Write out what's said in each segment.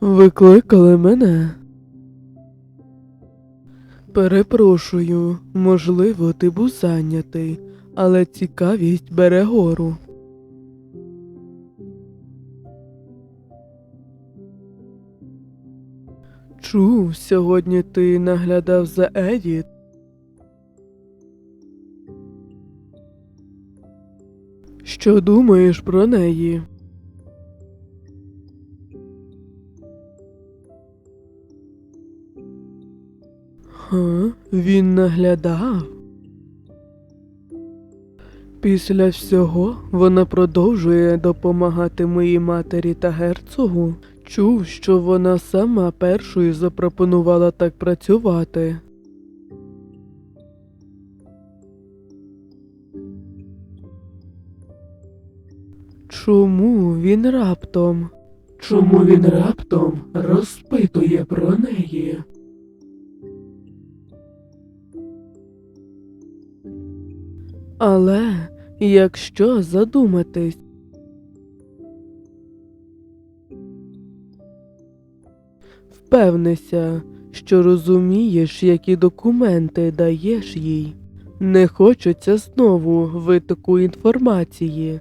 Викликали мене. Перепрошую, можливо, ти був зайнятий, але цікавість бере гору. Чув, сьогодні ти наглядав за Едіт. Що думаєш про неї? Він наглядав. Після всього вона продовжує допомагати моїй матері та герцогу. Чув, що вона сама першою запропонувала так працювати. Чому він раптом? Чому він раптом розпитує про неї? Але якщо задуматись, впевнися, що розумієш, які документи даєш їй. Не хочеться знову витоку інформації.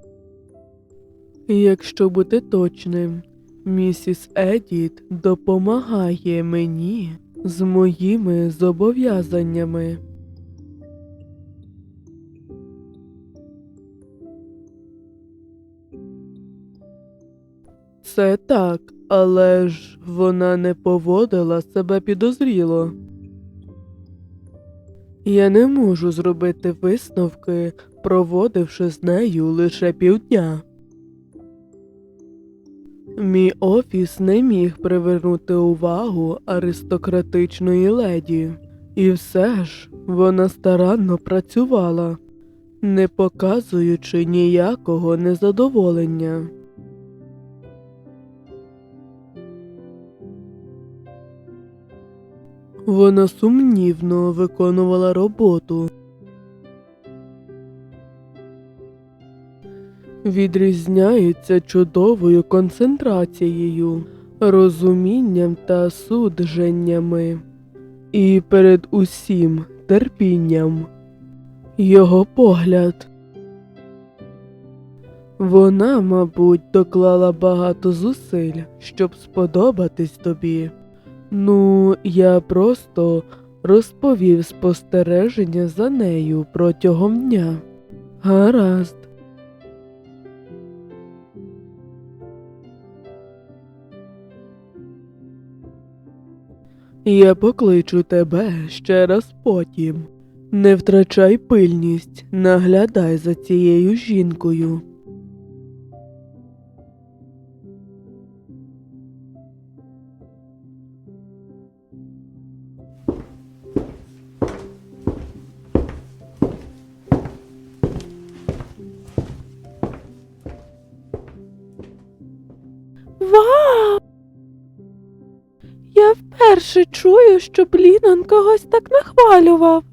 Якщо бути точним, місіс Едіт допомагає мені з моїми зобов'язаннями. Це так, але ж вона не поводила себе підозріло. Я не можу зробити висновки, проводивши з нею лише півдня. Мій офіс не міг привернути увагу аристократичної леді, і все ж вона старанно працювала, не показуючи ніякого незадоволення. Вона сумнівно виконувала роботу. Відрізняється чудовою концентрацією, розумінням та судженнями, і перед усім терпінням. Його погляд. Вона, мабуть, доклала багато зусиль, щоб сподобатись тобі. Ну, я просто розповів спостереження за нею протягом дня. Гаразд. Я покличу тебе ще раз потім. Не втрачай пильність, наглядай за цією жінкою. Вау! Я вперше чую, щоб Лінон когось так нахвалював.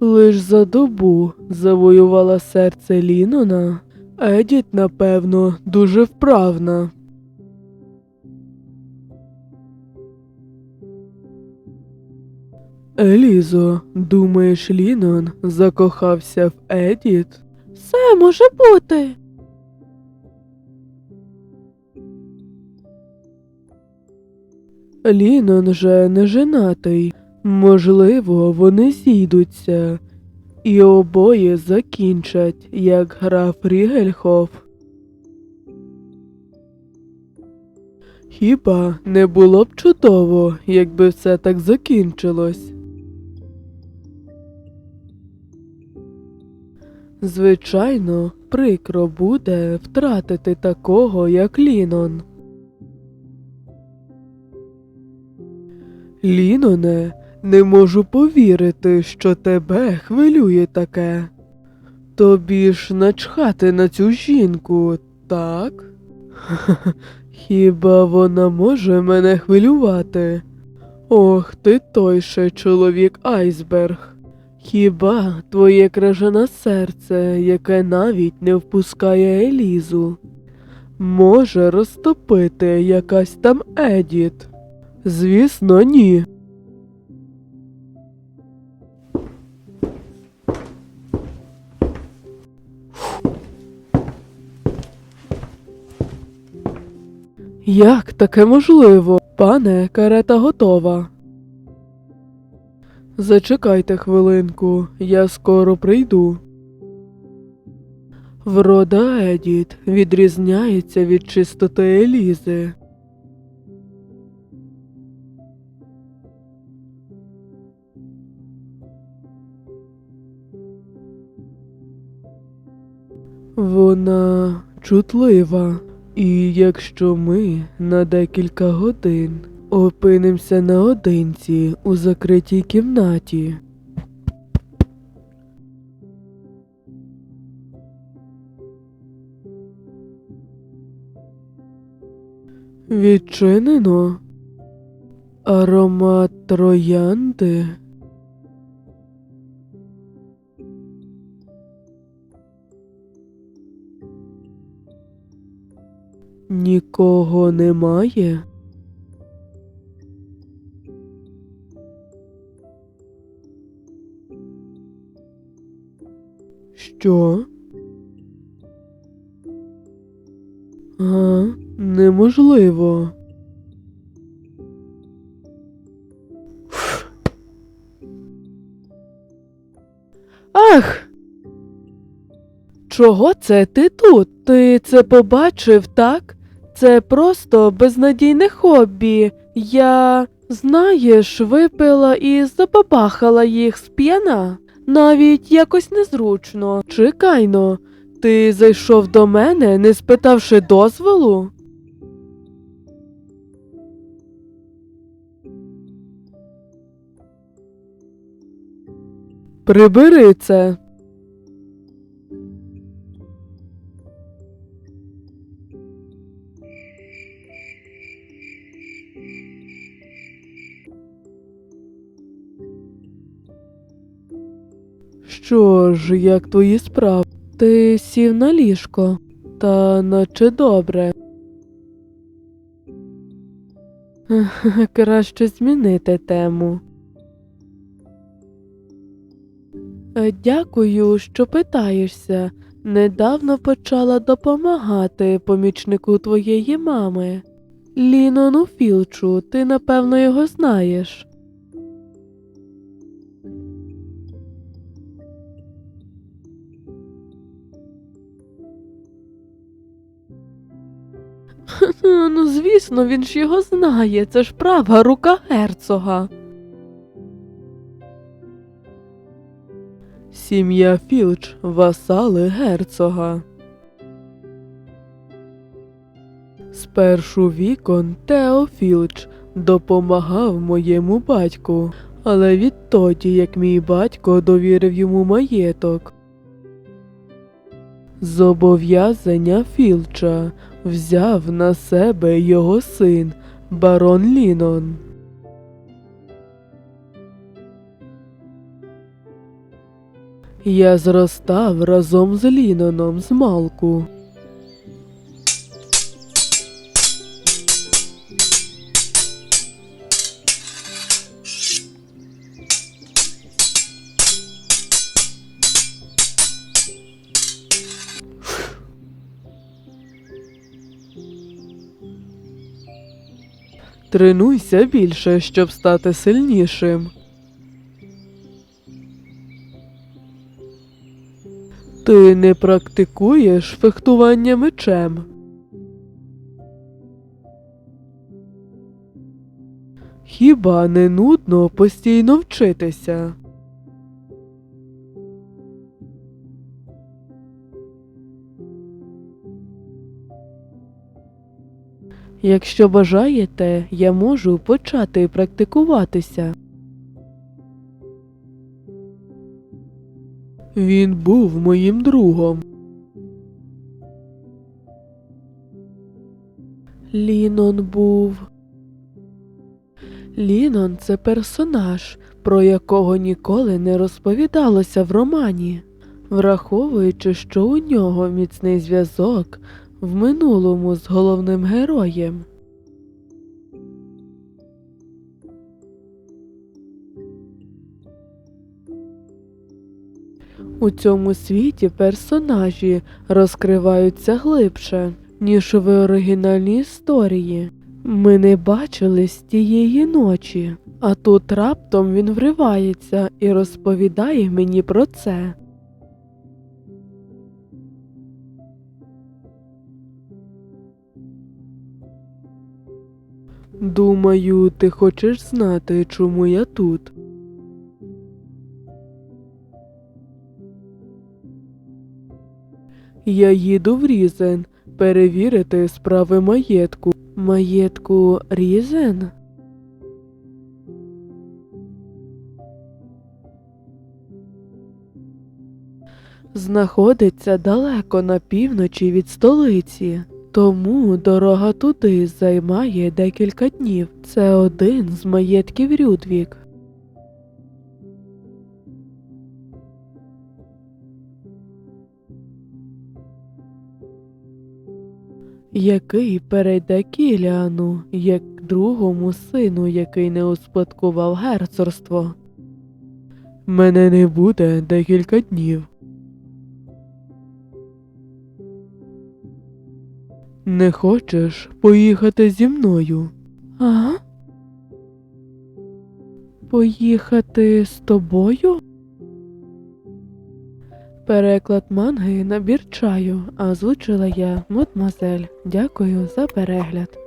Лиш за добу завоювала серце Лінона. Едіт, напевно, дуже вправна. Елізо, думаєш, Лінон закохався в Едіт? Все може бути. Лінон же не женатий. Можливо, вони зійдуться, і обоє закінчать, як граф Рігельхоф. Хіба не було б чудово, якби все так закінчилось? Звичайно, прикро буде втратити такого, як Лінон. Ліноне, не можу повірити, що тебе хвилює таке. Тобі ж начхати на цю жінку, так? Хіба вона може мене хвилювати? Ох, ти той ще чоловік айсберг. Хіба твоє крижане серце, яке навіть не впускає Елізу? може розтопити якась там Едіт? Звісно, ні. Як таке можливо? Пане, карета готова. Зачекайте хвилинку, я скоро прийду. Врода Едіт відрізняється від чистоти Елізи. Вона чутлива, і якщо ми на декілька годин опинимося наодинці у закритій кімнаті. Відчинено. Аромат троянди. Нікого немає. Що? А, неможливо. Ах! Чого це ти тут? Ти це побачив, так? Це просто безнадійне хобі. Я, знаєш, випила і забабахала їх з п'яна. Навіть якось незручно. Чекайно, ти зайшов до мене, не спитавши дозволу? Прибери це. Що ж, як твої справи? Ти сів на ліжко, та наче добре. Краще змінити тему. Е, Дякую, що питаєшся. Недавно почала допомагати помічнику твоєї мами. Лінону Філчу, ти напевно його знаєш. Ну, звісно, він ж його знає. Це ж права рука герцога. Сім'я Філч васали герцога. Спершу вікон Тео Філч допомагав моєму батьку, але відтоді, як мій батько довірив йому маєток. Зобов'язання Філча взяв на себе його син, барон Лінон. Я зростав разом з Ліноном з малку. Тренуйся більше, щоб стати сильнішим. Ти не практикуєш фехтування мечем. Хіба не нудно постійно вчитися? Якщо бажаєте, я можу почати практикуватися. Він був моїм другом. Лінон був. Лінон це персонаж, про якого ніколи не розповідалося в романі. Враховуючи, що у нього міцний зв'язок, в минулому з головним героєм. У цьому світі персонажі розкриваються глибше, ніж в оригінальній історії. Ми не бачились тієї ночі, а тут раптом він вривається і розповідає мені про це. Думаю, ти хочеш знати, чому я тут. Я їду в Різен перевірити справи маєтку. Маєтку Різен? Знаходиться далеко на півночі від столиці, тому дорога туди займає декілька днів. Це один з маєтків Рюдвік. який перейде Кіліану, як другому сину, який не успадкував герцорство. Мене не буде декілька днів. Не хочеш поїхати зі мною? А? Поїхати з тобою? Переклад манги набір чаю, а озвучила я, мадмазель. Дякую за перегляд.